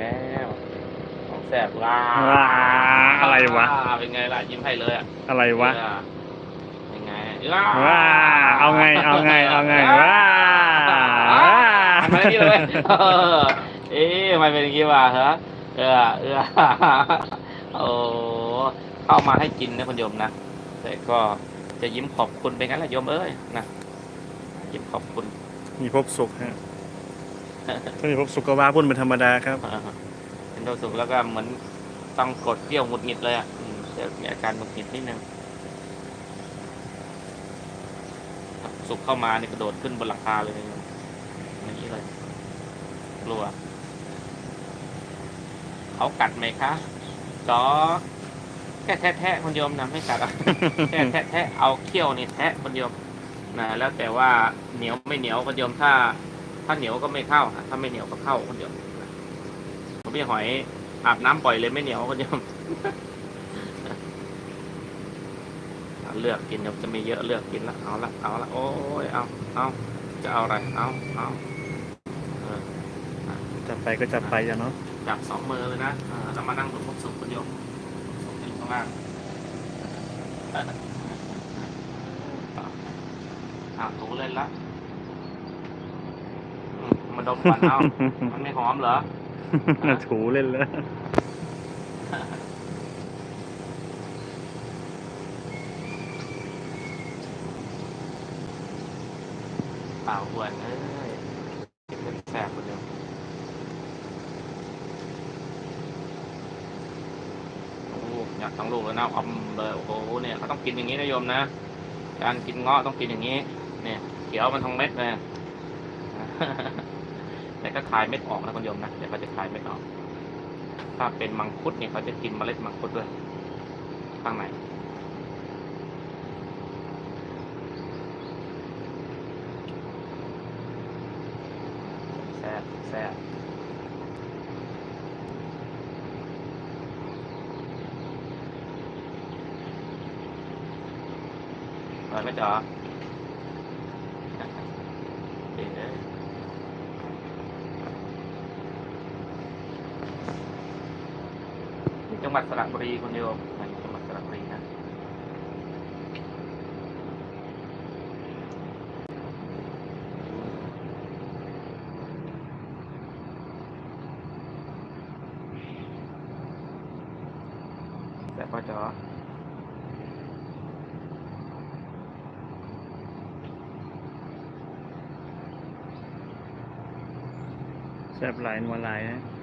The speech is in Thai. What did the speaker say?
แล้วของแสบว้าว้าอะไรวะ เป็นไงล่ะยิ้มให้เลยอะอะไรวะเออเป็นไงว้าเอาไงเอาไงเอาไงว้าว้าทำไมนี่เลยเออเอ๊ะทำไมเป็นอย่างนี้วะฮะเออเออโอ้เข้ามาให้กินนะคุณโยมนะแต่ก็จะยิ้มขอบคุณไปงั้นแหละโยมเอ้ยนะยิ้มขอบคุณมีพบสุขฮะ ถ้ามีพบสุขก็ว่าพุ่นเป็นธรรมดาครับอ่าเป็นโรคสุขแล้วก็เหมือนต้องกดเกี่ยวหงุดหงิดเลยอะอืมจะมีอาการหงุดหงิดนิดนึงสุขเข้ามานี่กระโดดขึ้นบนหลังคาเลยอย่างนี้เลยกลัว เขากัดไหมคะจอแค่แทะแทะคนโยมนะไม่กัดอะแค่แทะแทะเอาเขี้ยวนี่แทะคนโยมนะแล้วแต่ว่าเหนียวไม่เหนียวคนโยมถ้า ถ้าเหนียวก็ไม่เข้าฮะถ้าไม่เหนียวก็เข้าคนโยมนะผมพี่หอยอาบน้ำปล่อยเลยไม่เหนียวคนโยมเอาเลือกกินโยมจะมีเยอะเลือกกินละเอาละเอาละโอ้ยเอาเอาจะเอาอะไรเอาเอาเออจับไปก็จับไปอย่าเนาะจับสองมือเลยนะเออแล้วมานั่งบนพกสุขคนโยมสุขอยู่ข้างล่างอ่าถูเล่นละอื มมาดมก่อนเอา มันไม่หอมเหรอน่าถูเล่นแล้วเปล่าอ้วนเอ้ยเก็บเงินแสบคนเดียวโอ้อยากทั้งลูกแล้วนะอมเลยโอ้โหเนี่ยเขาต้องกินอย่างนี้นะโยมนะ การกินเงาะต้องกินอย่างนี้ เนี่ยเขียวมันทั้งเม็ดเลย แต่ก็คายเม็ดออกนะคุณโยมนะเดี๋ยวเขาจะคายเม็ดออก ถ้าเป็นมังคุดเนี่ยเขาจะกินเมล็ดมังคุดด้วยข้างในแซ่บแซ่บอร่อยไหมจ๊ะเอ๋ จังหวัดสระบุรีคนเดียวอยู่จังหวัดสระบุรีนะแต่ก็จะแซ่บหลายนัวหลายนะ